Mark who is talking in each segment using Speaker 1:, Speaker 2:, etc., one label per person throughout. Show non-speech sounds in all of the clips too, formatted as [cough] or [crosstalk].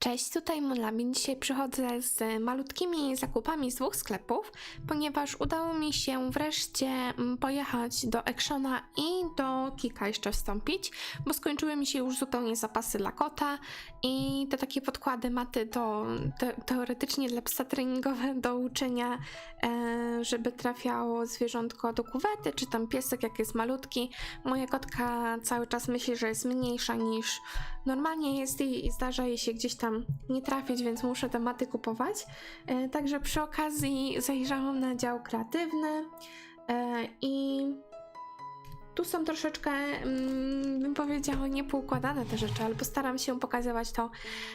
Speaker 1: Cześć, tutaj Mulamin. Dzisiaj przychodzę z malutkimi zakupami z dwóch sklepów, ponieważ udało mi się wreszcie mm, pojechać do Actiona i do Kika jeszcze wstąpić, bo skończyły mi się już zupełnie zapasy dla kota i te takie podkłady maty to te, teoretycznie dla psa treningowe [laughs] do uczenia, e, żeby trafiało zwierzątko do kuwety, czy tam piesek jak jest malutki. Moja kotka cały czas myśli, że jest mniejsza niż normalnie jest i, i zdarza jej się gdzieś tam nie trafić, więc muszę te maty kupować. E, także przy okazji zajrzałam na dział kreatywny e, i tu są troszeczkę, mm, bym powiedziała, niepoukładane te rzeczy, ale postaram się pokazywać to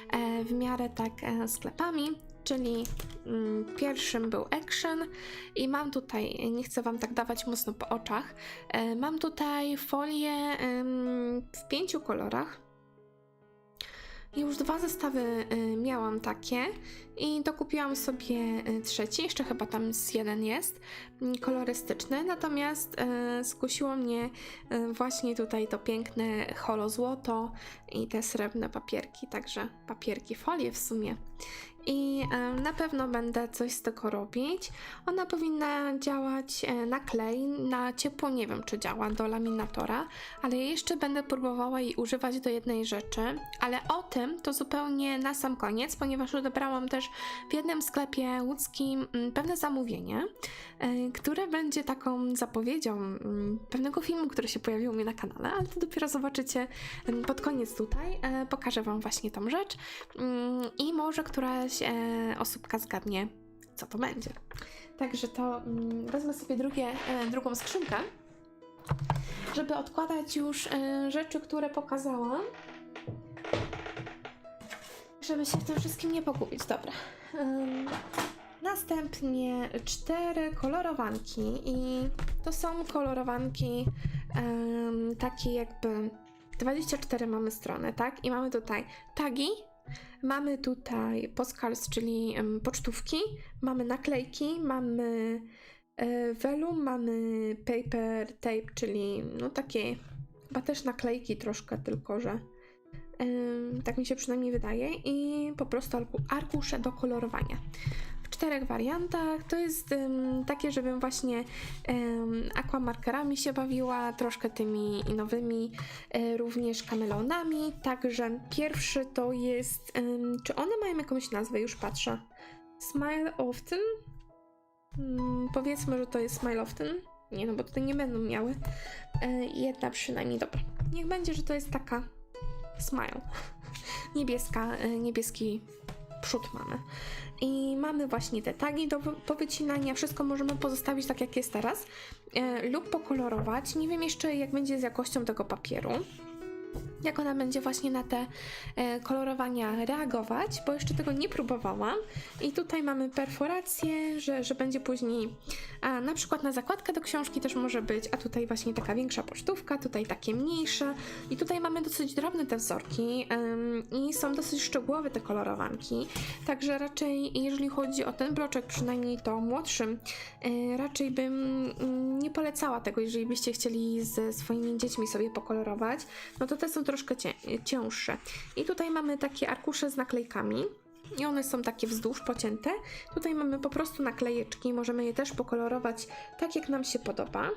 Speaker 1: e, w miarę tak sklepami. Czyli mm, pierwszym był Action i mam tutaj, nie chcę Wam tak dawać mocno po oczach, mam tutaj folię w pięciu kolorach. Już dwa zestawy y, miałam takie i dokupiłam sobie y, trzeci, jeszcze chyba tam z jeden jest, y, kolorystyczny, natomiast y, skusiło mnie właśnie tutaj to piękne holo złoto i te srebrne papierki, także papierki, folie w sumie. I y, na pewno będę coś z tego robić. Ona powinna działać y, na klej, na ciepło nie wiem czy działa, do laminatora, ale jeszcze będę próbowała jej używać do jednej rzeczy, ale o tym to zupełnie na sam koniec, ponieważ odebrałam też w jednym sklepie łódzkim mm, pewne zamówienie, e, które będzie taką zapowiedzią mm, pewnego filmu, który się pojawił u mnie na kanale, ale to dopiero zobaczycie em, pod koniec tutaj. E, Pokażę Wam właśnie tą rzecz Mm, i może któraś e, osóbka zgadnie, co to będzie. Także to mm, wezmę sobie drugie, e, drugą skrzynkę żeby odkładać już e, rzeczy, które pokazałam. Żeby się w tym wszystkim nie pogubić. Dobra. Następnie cztery kolorowanki i to są kolorowanki ym, takie jakby 24 mamy strony, tak? I mamy tutaj tagi, mamy tutaj postcards, czyli pocztówki, mamy naklejki, mamy e, vellum, mamy paper tape, czyli no takie chyba też naklejki troszkę, tylko że tak mi się przynajmniej wydaje, i po prostu arku- arkusze do kolorowania. Czterech wariantach. To jest ym, takie, żebym właśnie ym, aquamarkerami się bawiła, troszkę tymi nowymi, y, również kamelonami. Także pierwszy to jest. Ym, czy one mają jakąś nazwę? Już patrzę. Smile often. Mm, powiedzmy, że to jest Smile often. Nie, no bo tutaj nie będą miały. Y, jedna przynajmniej, dobra. Niech będzie, że to jest taka Smile. [laughs] Niebieska, y, niebieski przód mamy. I mamy właśnie te tagi do wy- powycinania. Wszystko możemy pozostawić tak, jak jest teraz. e, lub pokolorować. Nie wiem jeszcze, jak będzie z jakością tego papieru. Jak ona będzie właśnie na te e, kolorowania reagować, bo jeszcze tego nie próbowałam. I tutaj mamy perforację, że, że będzie później a, na przykład na zakładkę do książki też może być, a tutaj właśnie taka większa pocztówka, tutaj takie mniejsze. I tutaj mamy dosyć drobne te wzorki em, i są dosyć szczegółowe te kolorowanki. Także raczej, jeżeli chodzi o ten bloczek, przynajmniej to młodszym, e, raczej bym mm, nie polecała tego, jeżeli byście chcieli ze swoimi dziećmi sobie pokolorować. No to te są troszkę cię, cięższe. I tutaj mamy takie arkusze z naklejkami. I one są takie wzdłuż pocięte. Tutaj mamy po prostu naklejeczki, możemy je też pokolorować tak, jak nam się podoba.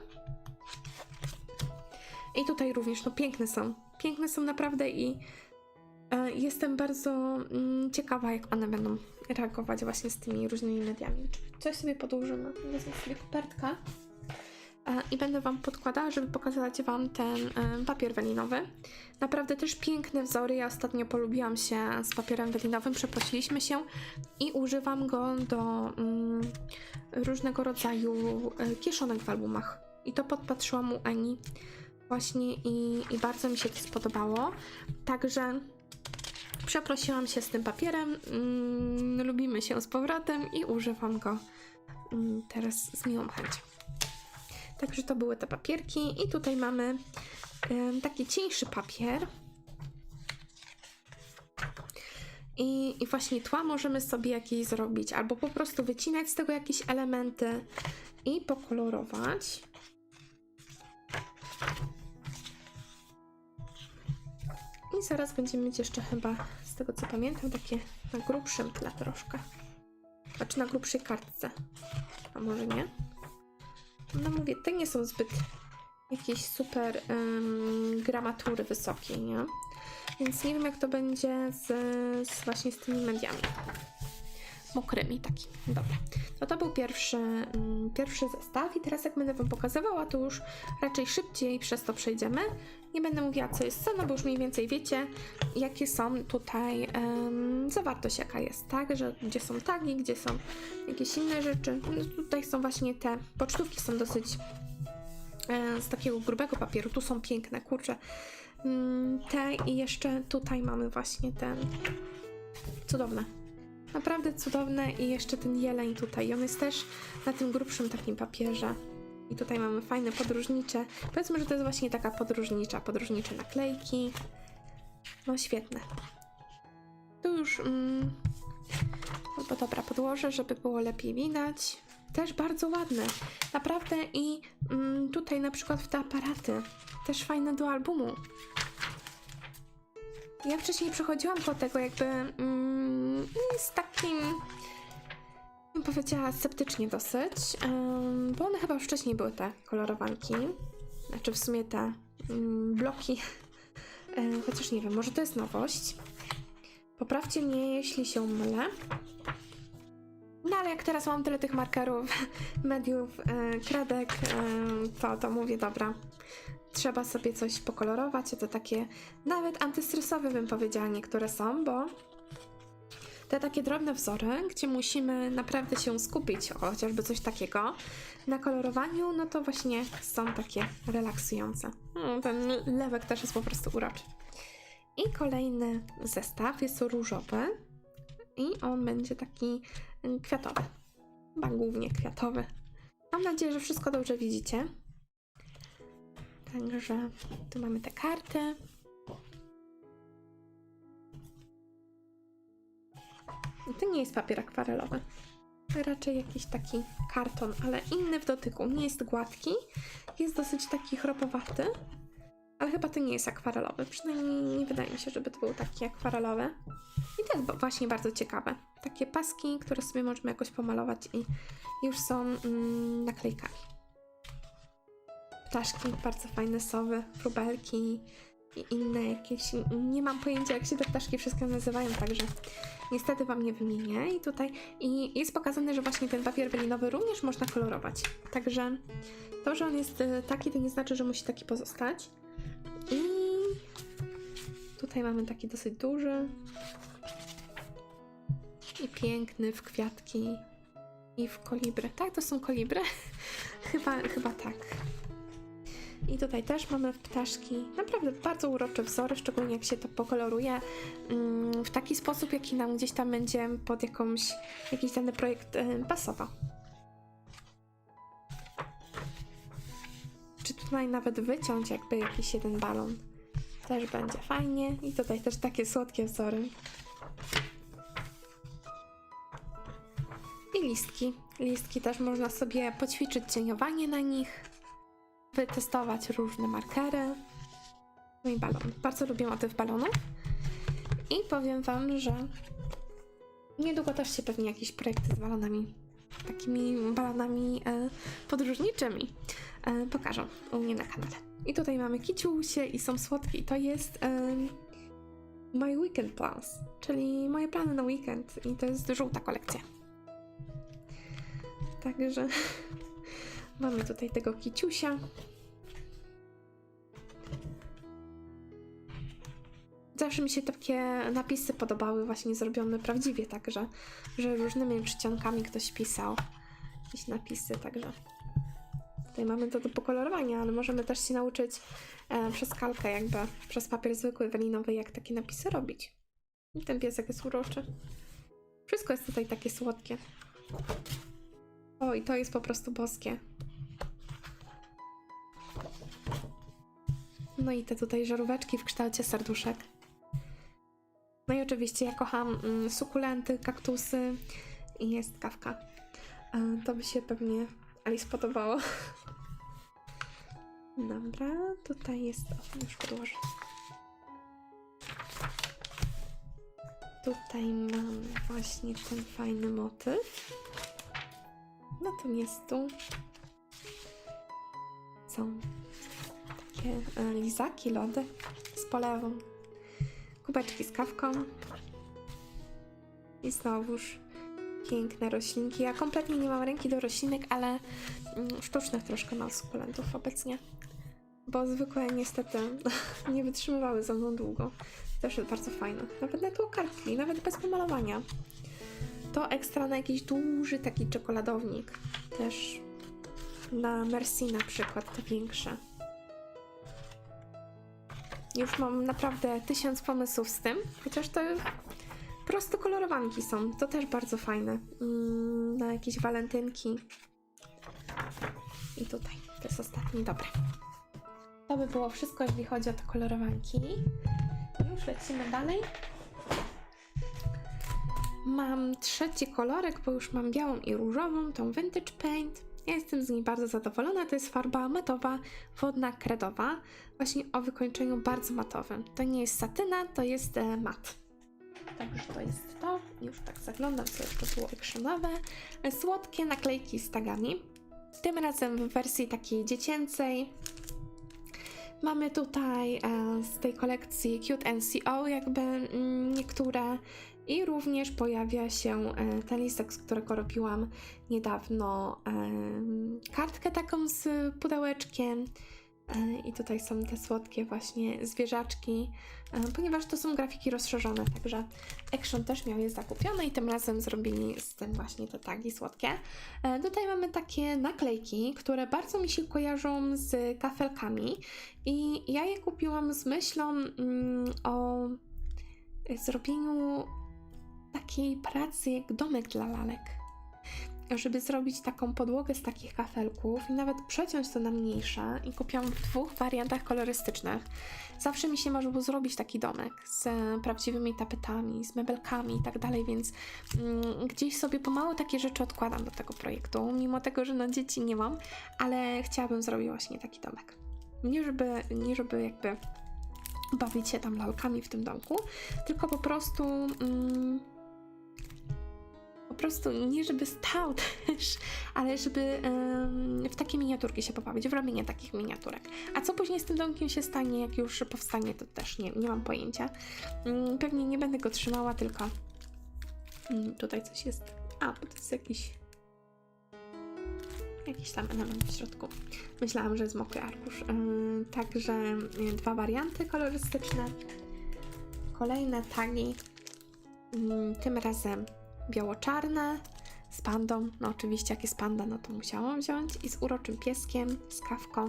Speaker 1: I tutaj również, no piękne są. Piękne są naprawdę i e, jestem bardzo mm, ciekawa, jak one będą reagować właśnie z tymi różnymi mediami. Coś sobie podłożymy. Wezmę sobie kopertkę i będę Wam podkładała, żeby pokazać Wam ten e, papier welinowy. Naprawdę też piękne wzory. Ja ostatnio polubiłam się z papierem welinowym, przeprosiliśmy się i używam go do mm, różnego rodzaju e, kieszonek w albumach. I to podpatrzyłam u Ani właśnie i, i bardzo mi się to spodobało. Także przeprosiłam się z tym papierem. Mm, lubimy się z powrotem i używam go mm, teraz z miłą chęcią. Także to były te papierki i tutaj mamy taki cieńszy papier. I, I właśnie tła możemy sobie jakieś zrobić, albo po prostu wycinać z tego jakieś elementy i pokolorować. I zaraz będziemy mieć jeszcze chyba z tego co pamiętam, takie na grubszym tle troszkę. Znaczy na grubszej kartce. A może nie? No mówię, te nie są zbyt jakieś super em, gramatury wysokiej, nie? Więc nie wiem jak to będzie z, z właśnie z tymi mediami. Mokrymi takimi. Dobra. No to był pierwszy, mm, pierwszy zestaw i teraz jak będę Wam pokazywała, to już raczej szybciej przez to przejdziemy. Nie będę mówiła co jest co, no bo już mniej więcej wiecie, jakie są tutaj em, zawartość jaka jest, tak? Że gdzie są tagi, gdzie są jakieś inne rzeczy. No tutaj są właśnie te pocztówki są dosyć e, z takiego grubego papieru. Tu są piękne, kurczę. Mm, Te i jeszcze tutaj mamy właśnie ten cudowne. Naprawdę cudowne i jeszcze ten jeleń tutaj. On jest też na tym grubszym takim papierze. I tutaj mamy fajne podróżnicze. Powiedzmy, że to jest właśnie taka podróżnicza, podróżnicze naklejki. No świetne. Tu już. Mm, bo dobra, podłożę, żeby było lepiej widać. Też bardzo ładne. Naprawdę i mm, tutaj na przykład w te aparaty. Też fajne do albumu. Ja wcześniej przechodziłam po tego jakby mm, z takim bym powiedziała sceptycznie dosyć, bo one chyba już wcześniej były te kolorowanki, znaczy w sumie te mm, bloki, [laughs] E, chociaż nie wiem, może to jest nowość. Poprawcie mnie, jeśli się mylę. No ale jak teraz mam tyle tych markerów, [laughs] mediów, e, kredek, e, to, to mówię, dobra, trzeba sobie coś pokolorować, a to takie nawet antystresowe bym powiedziała niektóre są, bo te takie drobne wzory, gdzie musimy naprawdę się skupić, o, chociażby coś takiego, na kolorowaniu, no to właśnie są takie relaksujące. Mm, Ten lewek też jest po prostu uroczy. I kolejny zestaw jest różowy i on będzie taki kwiatowy. Chyba głównie kwiatowy. Mam nadzieję, że wszystko dobrze widzicie. Także tu mamy te karty. To nie jest papier akwarelowy. Raczej jakiś taki karton, ale inny w dotyku. Nie jest gładki, jest dosyć taki chropowaty, ale chyba to nie jest akwarelowy. Przynajmniej nie wydaje mi się, żeby to był taki akwarelowy. I to jest właśnie bardzo ciekawe. Takie paski, które sobie możemy jakoś pomalować i już są mm, naklejkami. Ptaszki, bardzo fajne sowy, wróbelki i inne jakieś. Nie mam pojęcia, jak się te ptaszki wszystkie nazywają, także niestety Wam nie wymienię. I tutaj i jest pokazane, że właśnie ten papier wylinowy również można kolorować. Także to, że on jest e, taki, to nie znaczy, że musi taki pozostać. I tutaj mamy taki dosyć duży i piękny w kwiatki i w kolibry. Tak, to są kolibry? [laughs] chyba, chyba tak. I tutaj też mamy ptaszki. Naprawdę bardzo urocze wzory, szczególnie jak się to pokoloruje mm, w taki sposób, jaki nam gdzieś tam będzie pod jakąś, jakiś dany projekt y, pasował. Czy tutaj nawet wyciąć jakby jakiś jeden balon. Też będzie fajnie. I tutaj też takie słodkie wzory. I listki. Listki też można sobie poćwiczyć cieniowanie na nich wytestować różne markery. No i balon. Bardzo lubię motyw balonów. I powiem Wam, że niedługo też się pewnie jakieś projekty z balonami, takimi balonami e, podróżniczymi e, pokażą u mnie na kanale. I tutaj mamy kiciusie i są słodkie. To jest e, My Weekend Plans, czyli moje plany na weekend. I to jest żółta kolekcja. Także Mamy tutaj tego kiciusia. Zawsze mi się takie napisy podobały, właśnie zrobione prawdziwie, także, że różnymi czcionkami ktoś pisał jakieś napisy, także tutaj mamy to do pokolorowania, ale możemy też się nauczyć e, przez kalkę, jakby przez papier zwykły, welinowy, jak takie napisy robić. I ten piesek jest uroczy. Wszystko jest tutaj takie słodkie. O, i to jest po prostu boskie. No i te tutaj żaróweczki w kształcie serduszek. No i oczywiście ja kocham mm, sukulenty, kaktusy i jest kawka. E, to by się pewnie Alice podobało. [laughs] Dobra, tutaj jest... O, już podłożę. Tutaj mam właśnie ten fajny motyw. Natomiast tu są takie e, lizaki, lody z polewą, kubeczki z kawką i znowuż piękne roślinki. Ja kompletnie nie mam ręki do roślinek, ale mm, sztucznych troszkę mam sukulentów obecnie, bo zwykłe niestety [laughs] nie wytrzymywały ze mną długo. Też bardzo fajne. Nawet na tu kartki, nawet bez pomalowania. To ekstra na jakiś duży taki czekoladownik. Też na Merci na przykład te większe. Już mam naprawdę tysiąc pomysłów z tym, chociaż to prosto kolorowanki są. To też bardzo fajne. Mm, na jakieś walentynki. I tutaj, to jest ostatni, dobra. To by było wszystko, jeśli chodzi o te kolorowanki. Już lecimy dalej. Mam trzeci kolorek, bo już mam białą i różową, tą Vintage Paint. Ja jestem z niej bardzo zadowolona. To jest farba matowa, wodna, kredowa. Właśnie o wykończeniu bardzo matowym. To nie jest satyna, to jest e, mat. Także to jest to. Już tak zaglądam, co jeszcze było actionowe. E, Słodkie naklejki z tagami. Tym razem w wersji takiej dziecięcej. Mamy tutaj e, z tej kolekcji Cute NCO jakby mm, niektóre i również pojawia się e, ten listek, z którego robiłam niedawno em, kartkę taką z pudełeczkiem. E, I tutaj są te słodkie właśnie zwierzaczki, e, ponieważ to są grafiki rozszerzone, także Action też miał je zakupione i tym razem zrobili z tym właśnie te tagi słodkie. E, Tutaj mamy takie naklejki, które bardzo mi się kojarzą z kafelkami i ja je kupiłam z myślą mm, o zrobieniu takiej pracy jak domek dla lalek. Żeby zrobić taką podłogę z takich kafelków i nawet przeciąć to na mniejsze i kupiłam w dwóch wariantach kolorystycznych. Zawsze mi się marzyło zrobić taki domek z prawdziwymi tapetami, z mebelkami i tak dalej, więc mm, gdzieś sobie pomału takie rzeczy odkładam do tego projektu, mimo tego, że no dzieci nie mam, ale chciałabym zrobić właśnie taki domek. Nie żeby, nie żeby jakby bawić się tam lalkami w tym domku, tylko po prostu mm, prostu nie żeby stał też, ale żeby em, w takie miniaturki się pobawić, w robienie takich miniaturek. A co później z tym domkiem się stanie, jak już powstanie, to też nie, nie mam pojęcia. Mm, Pewnie nie będę go trzymała, tylko mm, tutaj coś jest. A, bo to jest jakiś jakiś tam element w środku. Myślałam, że jest mokry arkusz. Yy, także yy, dwa warianty kolorystyczne. Kolejne tagi. Yy, tym razem biało-czarne z pandą. No oczywiście jak jest panda, no to musiałam wziąć. I z uroczym pieskiem, z kawką.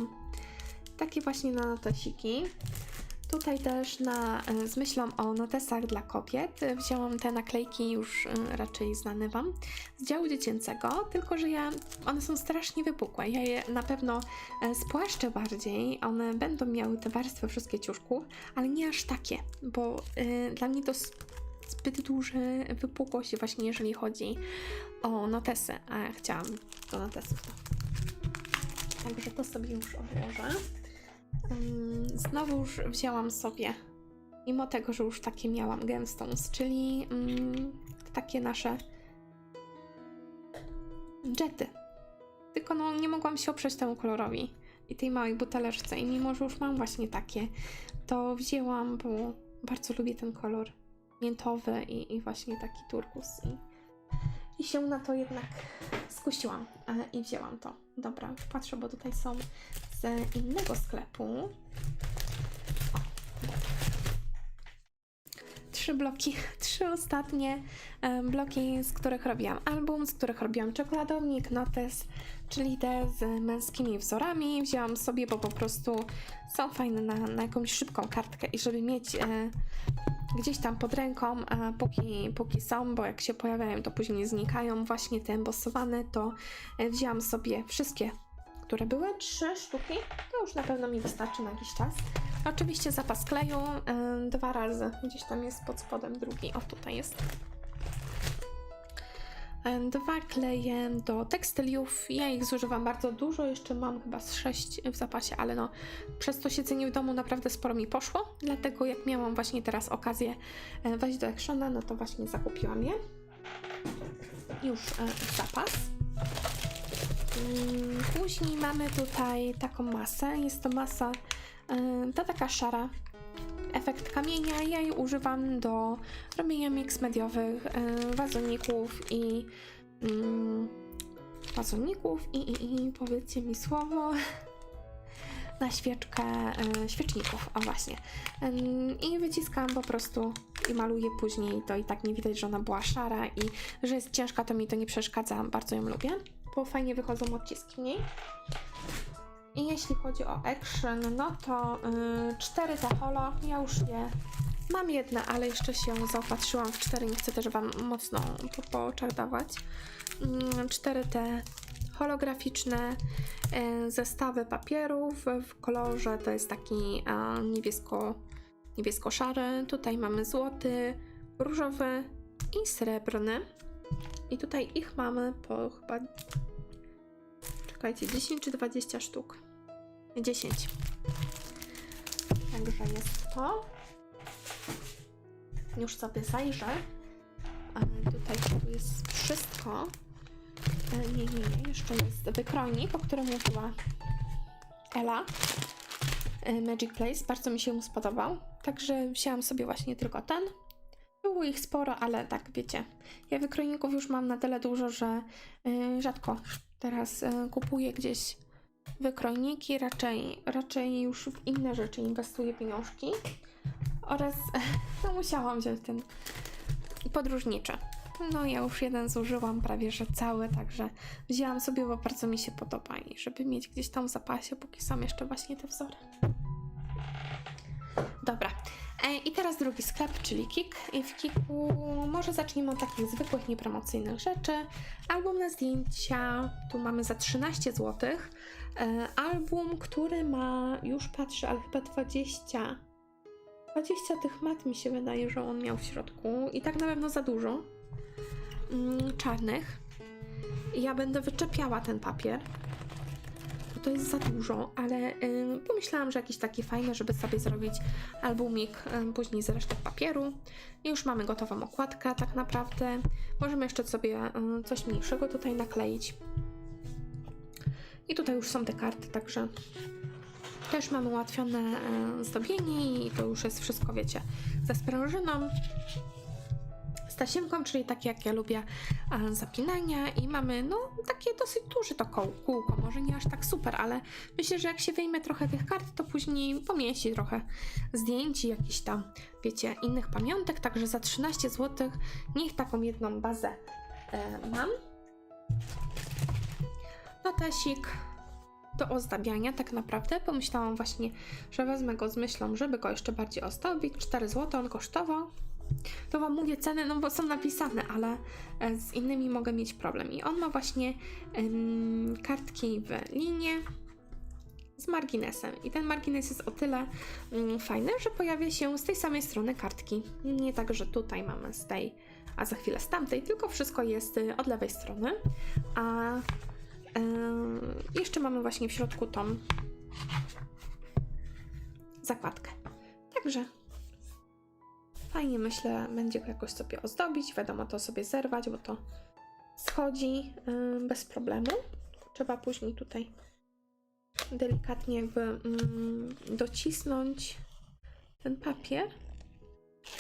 Speaker 1: Takie właśnie na notesiki. Tutaj też na, e, z myślą o notesach dla kobiet e, wzięłam te naklejki już e, raczej znane Wam z działu dziecięcego, tylko że ja, one są strasznie wypukłe. Ja je na pewno spłaszczę bardziej, one będą miały te warstwy wszystkie ciuszków, ale nie aż takie, bo e, dla mnie to zbyt duże wypukłości właśnie jeżeli chodzi o notesy, a chciałam do notesów. Także to sobie już odłożę. Ym, Znowu już wzięłam sobie, mimo tego, że już takie miałam gemstones, czyli mm, takie nasze jety. Tylko no nie mogłam się oprzeć temu kolorowi i tej małej buteleczce i mimo, że już mam właśnie takie, to wzięłam, bo bardzo lubię ten kolor miętowy i, i właśnie taki turkus i, i się na to jednak skusiłam e, i wzięłam to. Dobra, patrzę, bo tutaj są z innego sklepu. Trzy bloki, [laughs] trzy ostatnie em, bloki, z których robiłam album, z których robiłam czekoladownik, notes, czyli te z męskimi wzorami. Wzięłam sobie, bo po prostu są fajne na, na jakąś szybką kartkę i żeby mieć e, gdzieś tam pod ręką, póki, póki są, bo jak się pojawiają, to później znikają. Właśnie te embosowane, to e, wzięłam sobie wszystkie które były, trzy sztuki. To już na pewno mi wystarczy na jakiś czas. Oczywiście zapas kleju y, dwa razy. Gdzieś tam jest pod spodem drugi. O, tutaj jest. Dwa kleje do tekstyliów. Ja ich zużywam bardzo dużo, jeszcze mam chyba z sześć w zapasie, ale no przez to siedzenie w domu naprawdę sporo mi poszło. Dlatego jak miałam właśnie teraz okazję wejść do Actiona, no to właśnie zakupiłam je. Już e, w zapas. Mm, Później mamy tutaj taką masę. Jest to masa, ta taka szara, efekt kamienia. Ja jej używam do robienia mix mediowych, e, wazoników i mm, wazoników i, i, i powiedzcie mi słowo [laughs] na świeczkę e, świeczników, o właśnie. I wyciskam po prostu i maluję później, to i tak nie widać, że ona była szara i że jest ciężka, to mi to nie przeszkadza, bardzo ją lubię, bo fajnie wychodzą odciski w niej. I jeśli chodzi o action, no to yy, 4 te holo, ja już je mam jedne, ale jeszcze się zaopatrzyłam w 4, nie chcę też Wam mocno po, po oczach dawać. Yy, 4 te holograficzne yy, zestawy papierów w kolorze, to jest taki niebiesko, niebiesko-szary, tutaj mamy złoty, różowy i srebrny. I tutaj ich mamy po chyba Czekajcie, 10 czy 20 sztuk? 10. Także jest to. Już sobie zajrzę. Ale tutaj tu jest wszystko. E, Nie, nie, nie. Jeszcze jest wykrojnik, o którym mówiła Ela. E, Magic Place. Bardzo mi się spodobał. Także wzięłam sobie właśnie tylko ten. Było ich sporo, ale tak wiecie. Ja wykrojników już mam na tyle dużo, że y, rzadko teraz kupuję gdzieś wykrojniki, raczej, raczej już w inne rzeczy inwestuję pieniążki. Oraz [laughs] no, musiałam wziąć ten podróżniczy. No ja już jeden zużyłam prawie, że cały, także wzięłam sobie, bo bardzo mi się podoba i żeby mieć gdzieś tam w zapasie, póki są jeszcze właśnie te wzory. Dobra, E, I teraz drugi sklep, czyli Kik. I w Kiku może zacznijmy od takich zwykłych, niepromocyjnych rzeczy. Album na zdjęcia, tu mamy za 13 zł. E, Album, który ma, już patrzę, ale chyba 20. 20 tych mat mi się wydaje, że on miał w środku. I tak na pewno za dużo. Mm, Czarnych. Ja będę wyczepiała ten papier bo to jest za dużo, ale y, pomyślałam, że jakiś taki fajny, żeby sobie zrobić albumik y, później z resztek papieru. I już mamy gotową okładkę tak naprawdę. Możemy jeszcze sobie y, coś mniejszego tutaj nakleić. I tutaj już są te karty, także też mamy ułatwione y, zdobienie i to już jest wszystko, wiecie, ze sprężyną z tasiemką, czyli takie jak ja lubię e, zapinania i mamy no takie dosyć duże to kółko, może nie aż tak super, ale myślę, że jak się wyjmie trochę tych kart, to później pomieści trochę zdjęć i jakichś tam, wiecie, innych pamiątek, także za 13 zł niech taką jedną bazę e, mam. Notesik do ozdabiania tak naprawdę. Pomyślałam właśnie, że wezmę go z myślą, żeby go jeszcze bardziej ozdobić. 4 zł on kosztował. To wam mówię ceny, no bo są napisane, ale e, z innymi mogę mieć problem. I on ma właśnie em, kartki w linie z marginesem. I ten margines jest o tyle mm, fajny, że pojawia się z tej samej strony kartki. Nie tak, że tutaj mamy z tej, a za chwilę z tamtej, tylko wszystko jest y, od lewej strony. A jeszcze mamy właśnie w środku tą zakładkę. Także fajnie myślę, będzie go jakoś sobie ozdobić. Wiadomo, to sobie zerwać, bo to schodzi bez problemu. Trzeba później tutaj delikatnie jakby ym, docisnąć ten papier.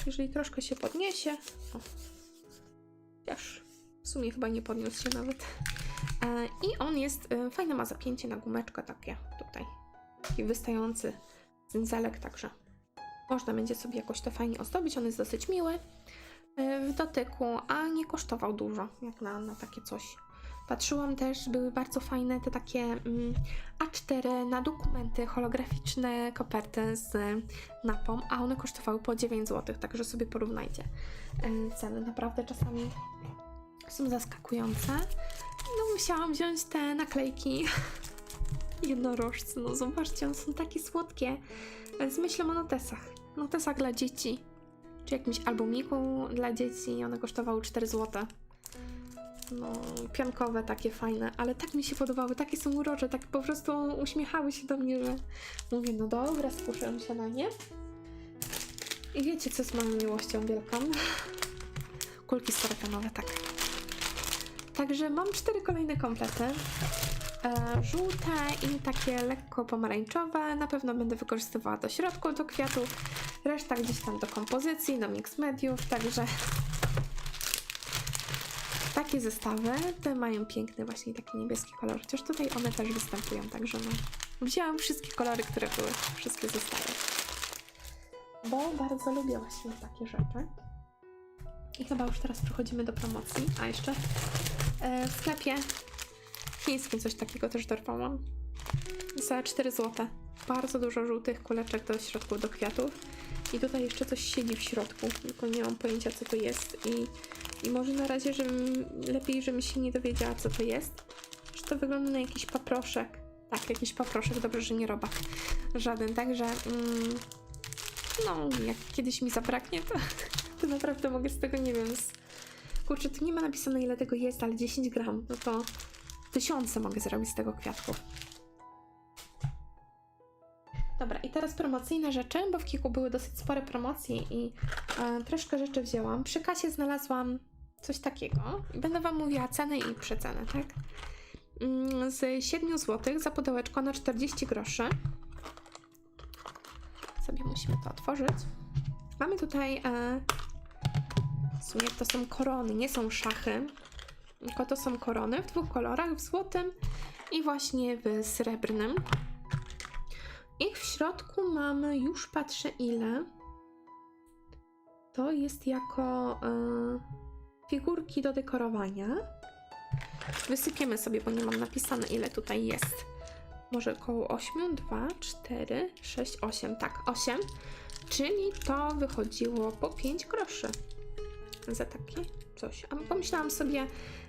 Speaker 1: Jeżeli troszkę się podniesie, o, w sumie chyba nie podniósł się nawet. E, I on jest, y, fajne ma zapięcie na gumeczkę takie tutaj. Taki wystający cyndzelek, także można będzie sobie jakoś to fajnie ozdobić. On jest dosyć miły y, w dotyku, a nie kosztował dużo, jak na, na takie coś. Patrzyłam też, były bardzo fajne te takie mm, A4 na dokumenty, holograficzne koperty z napą, a one kosztowały po 9 zł, także sobie porównajcie ceny. Naprawdę czasami są zaskakujące. Musiałam wziąć te naklejki [laughs] jednorożcy, no zobaczcie, one są takie słodkie. Z myślą o notesach. Notesach dla dzieci. Czy jakimś albumiku dla dzieci. One kosztowały 4 zł. no, piankowe, takie fajne, ale tak mi się podobały, takie są urocze, tak po prostu uśmiechały się do mnie, że mówię, no dobra, skuszę się na nie. I wiecie, co jest moją miłością wielką? [laughs] Kulki staroganowe, tak. Także mam cztery kolejne komplety. E, żółte i takie lekko pomarańczowe. Na pewno będę wykorzystywała do środku, do kwiatów. Reszta gdzieś tam do kompozycji, do mix mediów, także takie zestawy. Te mają piękny właśnie taki niebieski kolor, chociaż tutaj one też występują, także no. Wzięłam wszystkie kolory, które były, wszystkie zestawy. Bo bardzo lubię właśnie takie rzeczy. I chyba już teraz przechodzimy do promocji. A jeszcze w sklepie chińskim coś takiego też dorwałam. Za 4 zł. Bardzo dużo żółtych kuleczek do środków do kwiatów. I tutaj jeszcze coś siedzi w środku, tylko nie mam pojęcia co to jest i, i może na razie, żebym lepiej, żebym się nie dowiedziała co to jest. Że to wygląda na jakiś paproszek. Tak, jakiś paproszek, dobrze, że nie robak. Żaden, także mm, no, jak kiedyś mi zabraknie, to, to naprawdę mogę z tego, nie wiem, z... kurczę, tu nie ma napisane ile tego jest, ale 10 gram, no to tysiące mogę zrobić z tego kwiatków. Dobra, i teraz promocyjne rzeczy, bo w Kiku były dosyć spore promocje i e, troszkę rzeczy wzięłam. Przy kasie znalazłam coś takiego i będę Wam mówiła ceny i przecenę, tak? Mm, Z 7 zł za pudełeczko na 40 groszy. Sobie musimy to otworzyć. Mamy tutaj, e, sumie to są korony, nie są szachy, tylko to są korony w dwóch kolorach, w złotym i właśnie w srebrnym. Ich w środku mamy, już patrzę ile. To jest jako e, figurki do dekorowania. Wysypiemy sobie, bo nie mam napisane ile tutaj jest. Może około 8, 2, 4, 6, 8. Tak, 8. Czyli to wychodziło po 5 groszy za takie coś. A pomyślałam sobie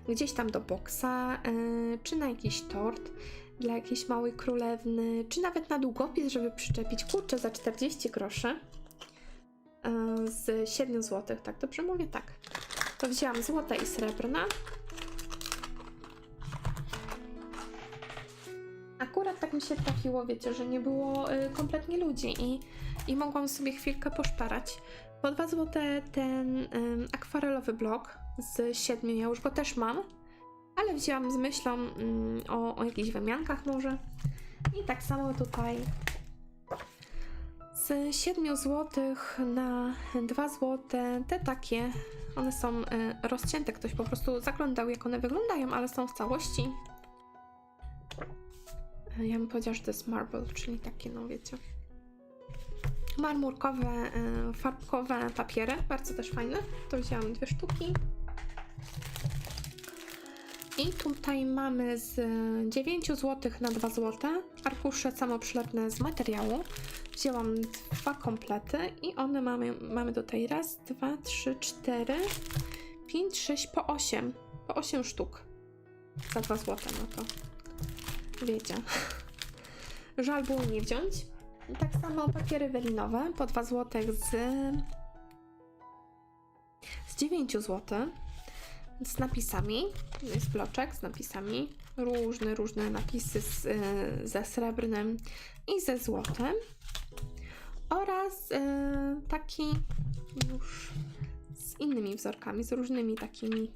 Speaker 1: gdzieś tam do boksa, yy, czy na jakiś tort dla jakiejś małej królewny, czy nawet na długopis, żeby przyczepić. Kurczę, za 40 groszy yy, z 7 zł, tak dobrze mówię? Tak. To wzięłam złota i srebrna. Akurat tak mi się trafiło, wiecie, że nie było y, kompletnie ludzi i, i mogłam sobie chwilkę poszparać. Po 2 zł ten ym, akwarelowy blok z 7, ja już go też mam, ale wzięłam z myślą ym, o, o jakichś wymiankach może. I tak samo tutaj z 7 zł na 2 zł te takie, one są y, rozcięte, ktoś po prostu zaglądał jak one wyglądają, ale są w całości. Ja bym powiedziała, że to jest marble, czyli takie, no wiecie, marmurkowe, y, farbkowe papiery, bardzo też fajne. To wzięłam dwie sztuki. I tutaj mamy z 9 zł na 2 zł arkusze samoprzylepne z materiału. Wzięłam dwa komplety i one mamy, mamy tutaj raz, dwa, trzy, cztery, pięć, sześć, po 8. Po 8 sztuk. Za 2 zł, no to wiecie. [laughs] Żal było nie wziąć. Tak samo papiery welinowe po 2 zł z, z 9 zł z napisami. Jest bloczek z napisami. Różne, różne napisy z, ze srebrnym i ze złotem. Oraz y, taki już z innymi wzorkami, z różnymi takimi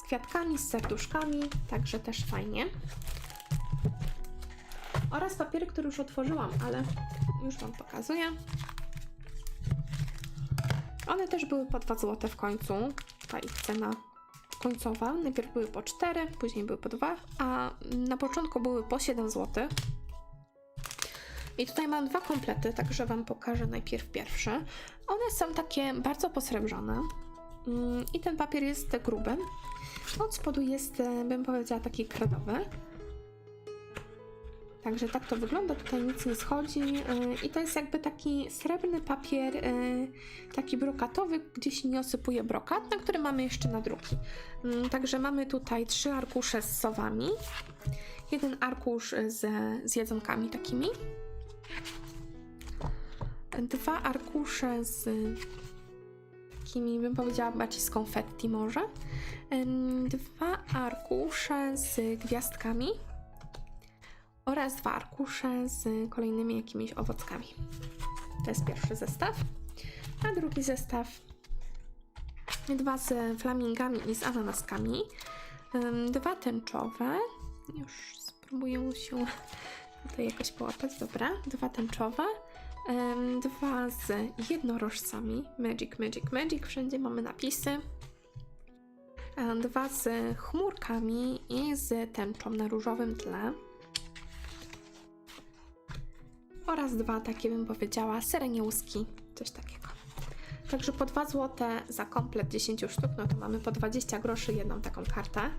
Speaker 1: z kwiatkami, z serduszkami, także też fajnie oraz papiery, które już otworzyłam, ale już Wam pokazuję. One też były po 2 zł w końcu. Ta ich cena końcowa. Najpierw były po 4, później były po 2, a na początku były po 7 zł. I tutaj mam dwa komplety, także Wam pokażę najpierw pierwszy. One są takie bardzo posrebrzone. Mm, I ten papier jest gruby. Od spodu jest, e, bym powiedziała, taki kredowy. Także tak to wygląda, tutaj nic nie schodzi yy, i to jest jakby taki srebrny papier, yy, taki brokatowy, gdzie się nie osypuje brokat, na który mamy jeszcze nadruki. Yy, także mamy tutaj trzy arkusze z sowami, jeden arkusz z, z jedzonkami takimi, dwa arkusze z takimi, bym powiedziała, bardziej z konfetti może. Dwa arkusze z gwiazdkami oraz dwa arkusze z kolejnymi jakimiś owockami. To jest pierwszy zestaw. A drugi zestaw dwa z flamingami i z ananaskami. Dwa tęczowe. Już spróbuję się tutaj jakoś połapać. Dobra, dwa tęczowe. Dwa z jednorożcami. Magic, magic, magic. Wszędzie mamy napisy. Dwa z chmurkami i z tęczą na różowym tle. Oraz dwa takie bym powiedziała sereniuski. Coś takiego. Także po 2 zł za komplet 10 sztuk, no to mamy po 20 groszy jedną taką kartę.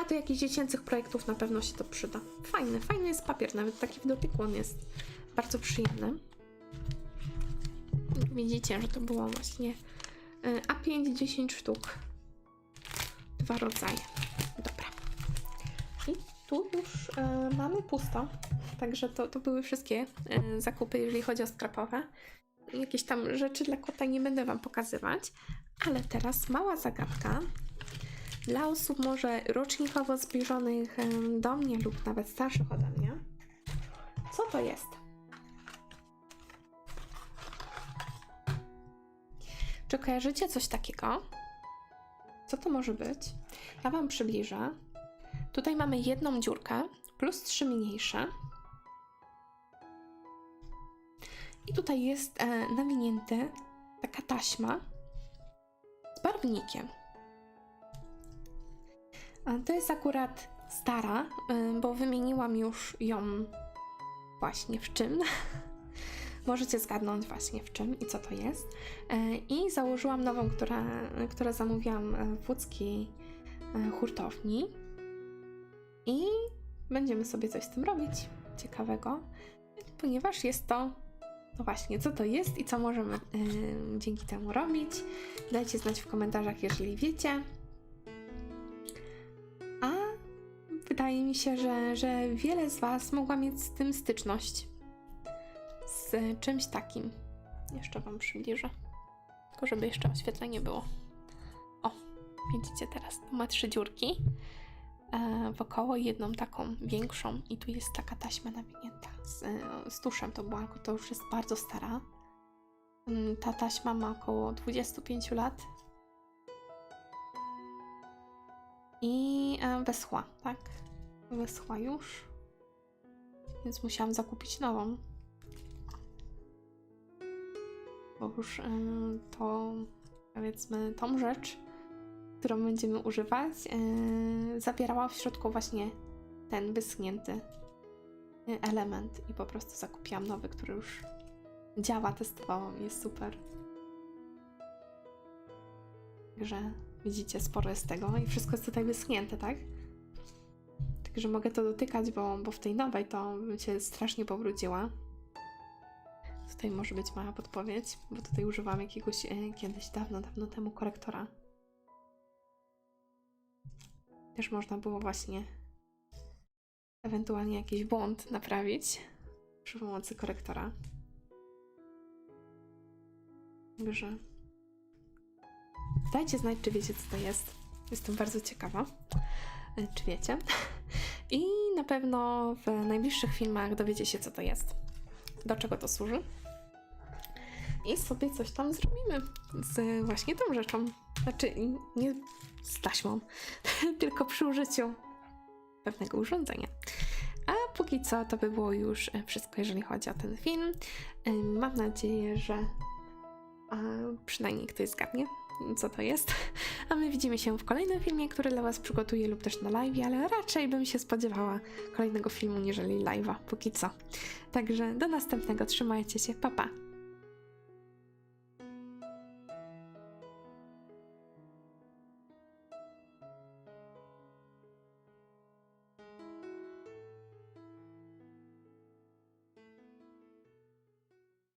Speaker 1: A do jakichś dziecięcych projektów na pewno się to przyda. Fajny, fajny jest papier, nawet taki w dotyku on jest bardzo przyjemny. Widzicie, że to było właśnie y, A5 10 sztuk. Dwa rodzaje. Tu już y, mamy pusto. Także to, to były wszystkie y, zakupy, jeżeli chodzi o sklepowe jakieś tam rzeczy dla kota nie będę Wam pokazywać, ale teraz mała zagadka dla osób może rocznikowo zbliżonych em, do mnie lub nawet starszych ode mnie. Co to jest? Czy kojarzycie coś takiego? Co to może być? Ja Wam przybliżę. Tutaj mamy jedną dziurkę plus trzy mniejsze. I tutaj jest e, nawinięty taka taśma z barwnikiem. A to jest akurat stara, e, bo wymieniłam już ją właśnie w czym. [laughs] Możecie zgadnąć właśnie w czym i co to jest. E, I założyłam nową, która, która zamówiłam e, w łódzkiej e, hurtowni. I będziemy sobie coś z tym robić ciekawego, ponieważ jest to no właśnie, co to jest i co możemy yy, dzięki temu robić? Dajcie znać w komentarzach, jeżeli wiecie. A wydaje mi się, że, że wiele z Was mogła mieć z tym styczność. Z czymś takim. Jeszcze Wam przybliżę. Tylko żeby jeszcze oświetlenie było. O, widzicie teraz, tu ma trzy dziurki. E, wokoło jedną taką większą i tu jest taka taśma nawinięta z, e, z tuszem. To była, to już jest bardzo stara. Mm, Ta taśma ma około 25 lat. I e, weschła, tak? Weschła już. Więc musiałam zakupić nową. Bo już to, powiedzmy, tą rzecz którą będziemy używać, yy, zawierała w środku właśnie ten wyschnięty yy, element i po prostu zakupiłam nowy, który już działa, testowałam jest super. Także widzicie, sporo jest tego i wszystko jest tutaj wyschnięte, tak? Także mogę to dotykać, bo, bo w tej nowej to bym się strasznie pobrudziła. Tutaj może być mała podpowiedź, bo tutaj używam jakiegoś e, kiedyś dawno, dawno temu korektora. Też można było właśnie ewentualnie jakiś błąd naprawić przy pomocy korektora. Także dajcie znać, czy wiecie, co to jest. Jestem bardzo ciekawa, y, czy wiecie. I na pewno w najbliższych filmach dowiecie się, co to jest, do czego to służy. I sobie coś tam zrobimy z właśnie tą rzeczą. Znaczy, nie z taśmą, [laughs] tylko przy użyciu pewnego urządzenia. A póki co to by było już wszystko, jeżeli chodzi o ten film. Mam nadzieję, że przynajmniej ktoś zgadnie, co to jest. [laughs] A my widzimy się w kolejnym filmie, który dla Was przygotuję lub też na live, ale raczej bym się spodziewała kolejnego filmu niżeli live'a, póki co. Także do następnego, trzymajcie się, pa pa!